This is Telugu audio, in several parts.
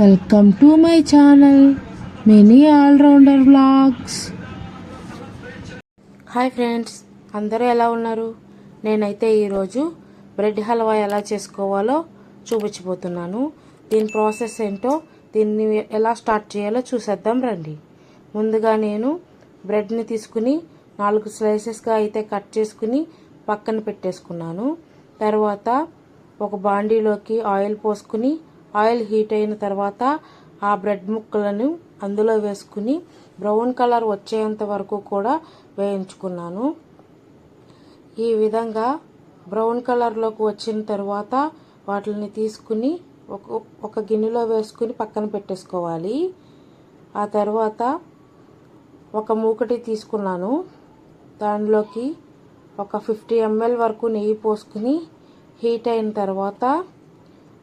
Welcome to my channel mini allrounder blogs hi friends అందరూ ఎలా ఉన్నారు? నేనైతే ఈరోజు బ్రెడ్ హల్వా ఎలా చేసుకోవాలో చూపించబోతున్నాను. దీని ప్రాసెస్ ఏంటో దీన్ని ఎలా స్టార్ట్ చేయాలో చూసేద్దాం రండి. ముందుగా నేను బ్రెడ్ని తీసుకుని నాలుగు స్లైసెస్గా అయితే కట్ చేసుకుని పక్కన పెట్టేసుకున్నాను. తర్వాత ఒక బాండీలోకి ఆయిల్ పోసుకుని ఆయిల్ హీట్ అయిన తర్వాత ఆ బ్రెడ్ ముక్కలను అందులో వేసుకుని బ్రౌన్ కలర్ వచ్చేంత వరకు కూడా వేయించుకున్నాను. ఈ విధంగా బ్రౌన్ కలర్లోకి వచ్చిన తర్వాత వాటిని తీసుకుని ఒక ఒక గిన్నెలో వేసుకుని పక్కన పెట్టేసుకోవాలి. ఆ తర్వాత ఒక మూకటి తీసుకున్నాను. దానిలోకి ఒక ఫిఫ్టీ ఎంఎల్ వరకు నెయ్యి పోసుకుని హీట్ అయిన తర్వాత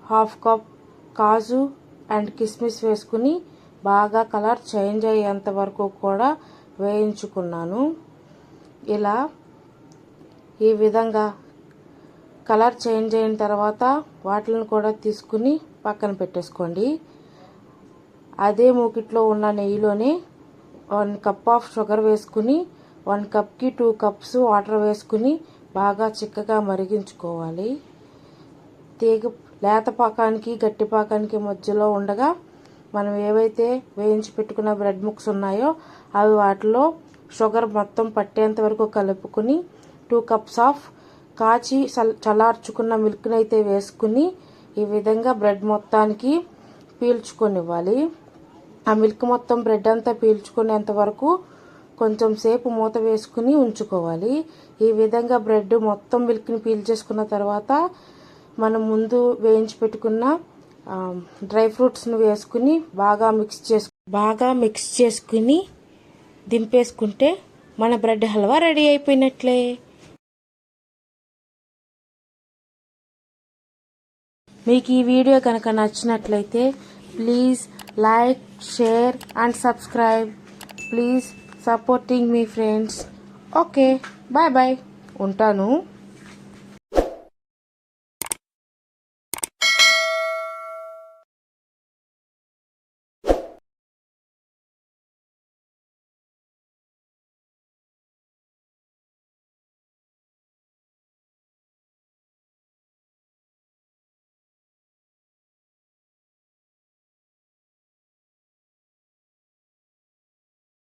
హాఫ్ కప్ కాజు అండ్ కిస్మిస్ వేసుకుని బాగా కలర్ చేంజ్ అయ్యేంత వరకు కూడా వేయించుకున్నాను. ఇలా ఈ విధంగా కలర్ చేంజ్ అయిన తర్వాత వాటిని కూడా తీసుకుని పక్కన పెట్టేసుకోండి. అదే మూకిట్లో ఉన్న నెయ్యిలోనే వన్ కప్ ఆఫ్ షుగర్ వేసుకుని వన్ కప్కి టూ కప్స్ వాటర్ వేసుకుని బాగా చిక్కగా మరిగించుకోవాలి. తీగ లేత పాకానికి గట్టి పాకానికి మధ్యలో ఉండగా మనం ఏవైతే వేయించి పెట్టుకున్న బ్రెడ్ ముక్స్ ఉన్నాయో అవి వాటిలో షుగర్ మొత్తం పట్టేంత వరకు కలుపుకుని టూ కప్స్ ఆఫ్ కాచి చల్లార్చుకున్న మిల్క్ని అయితే వేసుకుని ఈ విధంగా బ్రెడ్ మొత్తానికి పీల్చుకొనివ్వాలి. ఆ మిల్క్ మొత్తం బ్రెడ్ అంతా పీల్చుకునేంత వరకు కొంచెం సేపు మూత వేసుకుని ఉంచుకోవాలి. ఈ విధంగా బ్రెడ్ మొత్తం మిల్క్ని పీల్చేసుకున్న తర్వాత మనం ముందు వేయించి పెట్టుకున్న డ్రై ఫ్రూట్స్ని వేసుకుని బాగా మిక్స్ చేసు బాగా మిక్స్ చేసుకుని దింపేసుకుంటే మన బ్రెడ్ హల్వా రెడీ అయిపోయినట్లే. మీకు ఈ వీడియో కనుక నచ్చినట్లయితే please like share and subscribe. Please supporting me friends. Okay bye bye. ఉంటాను.